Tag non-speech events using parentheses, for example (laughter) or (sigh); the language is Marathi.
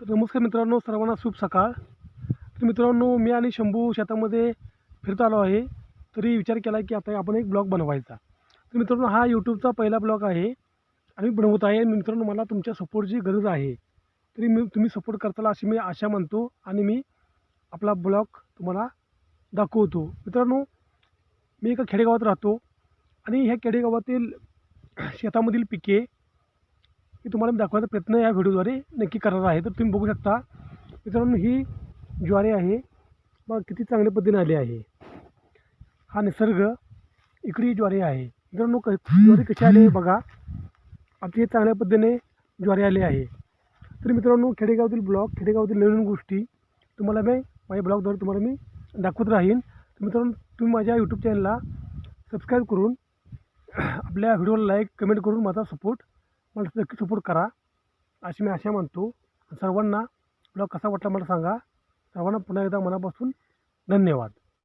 तर नमस्कार मित्रांनो सर्वांना शुभ सकाळ. तर मित्रांनो मी आणि शंभू शेतामध्ये फिरत आलो आहे. तरी विचार केला की आता आपण एक ब्लॉग बनवायचा. तर मित्रांनो हा यूट्यूबचा पहिला ब्लॉग आहे. आम्ही बनवत आहे मित्रांनो मला तुमच्या सपोर्टची गरज आहे. तरी मी तुम्ही सपोर्ट करताल अशी मी आशा मानतो आणि मी आपला ब्लॉग तुम्हाला दाखवतो. मित्रांनो मी एका खेडेगावात राहतो आणि ह्या खेडेगावातील शेतामधील पिके मी तुम्हाला मी दाखवायचा प्रयत्न या व्हिडिओद्वारे नक्की करणार आहे. तर तुम्ही बघू शकता. मित्रांनो ही ज्वारी आहे. मग किती चांगल्या पद्धतीने आली आहे. हा निसर्ग इकडे ज्वारी आहे. मित्रांनो क ज्वारी कशी आली आहे बघा. आमची चांगल्या पद्धतीने ज्वारी आली आहे. तर मित्रांनो खेडेगावातील ब्लॉग खेडेगावातील नवीन गोष्टी तुम्हाला मी माझ्या ब्लॉगद्वारे तुम्हाला मी दाखवत राहीन. तर मित्रांनो तुम्ही माझ्या यूट्यूब चॅनलला सबस्क्राईब करून (clears throat) आपल्या व्हिडिओला लाईक कमेंट करून माझा सपोर्ट मला नक्की सपोर्ट करा. अशी मी आशा मानतो. सर्वांना ब्लॉग कसा वाटला मला सांगा. सर्वांना पुन्हा एकदा मनापासून धन्यवाद.